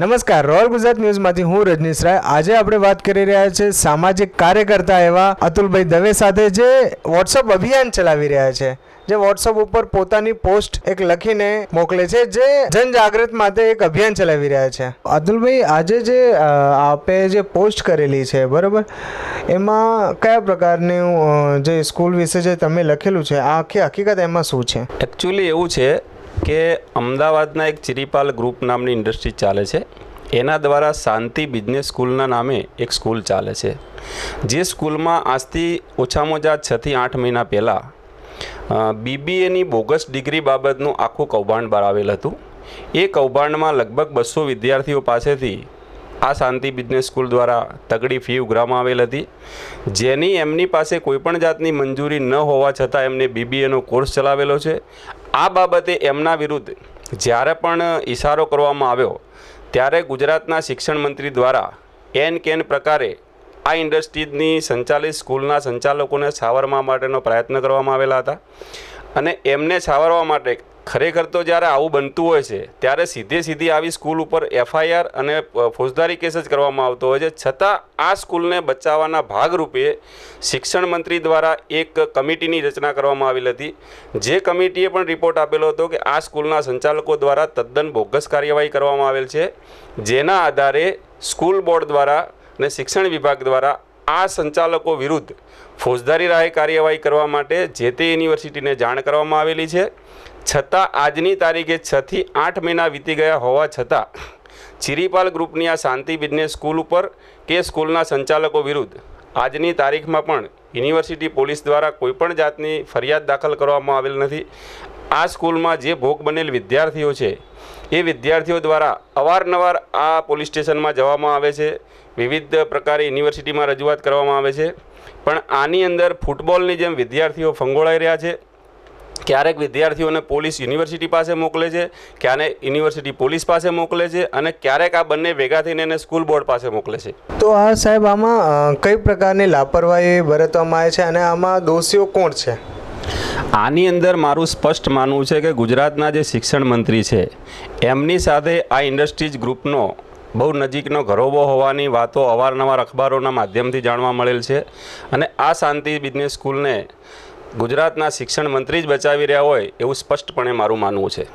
નમસ્કાર રોયલ ગુજરાત ન્યૂઝમાંથી હું રજનીશ રાય. આજે આપણે વાત કરી રહ્યા છે સામાજિક કાર્યકર્તા એવા અતુલભાઈ દવે સાથે જે વોટ્સઅપ અભિયાન ચલાવી રહ્યા છે. જે વોટ્સઅપ ઉપર પોતાની પોસ્ટ એક લખીને મોકલે છે, જે જનજાગૃત માટે એક અભિયાન ચલાવી રહ્યા છે. અતુલભાઈ, આજે જે આપે જે પોસ્ટ કરેલી છે, બરાબર? એમાં કયા પ્રકારનું જે સ્કૂલ વિશે જે તમે લખેલું છે, આ આખી હકીકત એમાં શું છે? એકચ્યુઅલી એવું છે કે અમદાવાદના એક ચિરીપાલ ગ્રુપ નામની ઇન્ડસ્ટ્રી ચાલે છે. એના દ્વારા શાંતિ બિઝનેસ સ્કૂલના નામે એક સ્કૂલ ચાલે છે. જે સ્કૂલમાં આજથી ઓછામાં ઓછા છથી આઠ મહિના પહેલાં બીબીએની બોગસ ડિગ્રી બાબતનું આખું કૌભાંડ બહાર આવેલ હતું. એ કૌભાંડમાં લગભગ બસો વિદ્યાર્થીઓ પાસેથી આ શાંતિ બિઝનેસ સ્કૂલ દ્વારા તગડી ફી ઉઘરાવવામાં આવેલ હતી. જેની એમની પાસે કોઈપણ જાતની મંજૂરી ન હોવા છતાં એમને બીબીએનો કોર્સ ચલાવેલો છે. આ બાબતે એમના વિરુદ્ધ જ્યારે પણ ઇશારો કરવામાં આવ્યો, ત્યારે ગુજરાતના શિક્ષણ મંત્રી દ્વારા એન કેન પ્રકારે આ ઇન્ડસ્ટ્રીઝની સંચાલિત સ્કૂલના સંચાલકોને છાવરવા માટેનો પ્રયત્ન કરવામાં આવેલા હતા. અને એમને છાવરવા માટે ખરેખર તો જ્યારે આવું બનતું હોય છે, ત્યારે સીધે સીધી આવી સ્કૂલ ઉપર એફઆઈઆર અને ફોજદારી કેસ જ કરવામાં આવતો હોય છે. છતાં આ સ્કૂલને બચાવવાના ભાગરૂપે શિક્ષણ મંત્રી દ્વારા એક કમિટીની રચના કરવામાં આવેલી હતી. જે કમિટીએ પણ રિપોર્ટ આપેલો હતો કે આ સ્કૂલના સંચાલકો દ્વારા તદ્દન બોગસ કાર્યવાહી કરવામાં આવેલ છે. જેના આધારે સ્કૂલ બોર્ડ દ્વારા અને શિક્ષણ વિભાગ દ્વારા આ સંચાલકો વિરુદ્ધ ફોજદારી રાહે કાર્યવાહી કરવા માટે જે તે યુનિવર્સિટીને જાણ કરવામાં આવેલી છે. છતાં આજની તારીખે છથી આઠ મહિના વીતી ગયા હોવા છતાં ચિરીપાલ ગ્રુપની આ શાંતિ બિઝનેસ સ્કૂલ ઉપર કે સ્કૂલના સંચાલકો વિરુદ્ધ આજની તારીખમાં પણ યુનિવર્સિટી પોલીસ દ્વારા કોઈપણ જાતની ફરિયાદ દાખલ કરવામાં આવેલ નથી. આ સ્કૂલમાં જે ભોગ બનેલ વિદ્યાર્થીઓ છે, એ વિદ્યાર્થીઓ દ્વારા અવારનવાર આ પોલીસ સ્ટેશનમાં જવામાં આવે છે. વિવિધ પ્રકારે યુનિવર્સિટીમાં રજૂઆત કરવામાં આવે છે. પણ આની અંદર ફૂટબોલની જેમ વિદ્યાર્થીઓ ફંગોળાઈ રહ્યા છે. ક્યારેક વિદ્યાર્થીઓને પોલીસ યુનિવર્સિટી પાસે મોકલે છે, ક્યારેક યુનિવર્સિટી પોલીસ પાસે મોકલે છે અને ક્યારેક આ બંને ભેગા થઈને એને સ્કૂલ બોર્ડ પાસે મોકલે છે. તો આ સાહેબ આમાં કઈ પ્રકારની લાપરવાહી બરતવામાં આવે છે અને આમાં દોષીઓ કોણ છે? આની અંદર મારું સ્પષ્ટ માનવું છે કે ગુજરાતના જે શિક્ષણ મંત્રી છે, એમની સાથે આ ઇન્ડસ્ટ્રીઝ ગ્રુપનો બહુ નજીકનો ઘરોબો હોવાની વાતો અવારનવાર અખબારોના માધ્યમથી જાણવા મળેલ છે અને આ શાંતિ બિઝનેસ સ્કૂલને ગુજરાતના શિક્ષણ મંત્રી જ બચાવી રહ્યા હોય એવું સ્પષ્ટપણે મારું માનવું છે.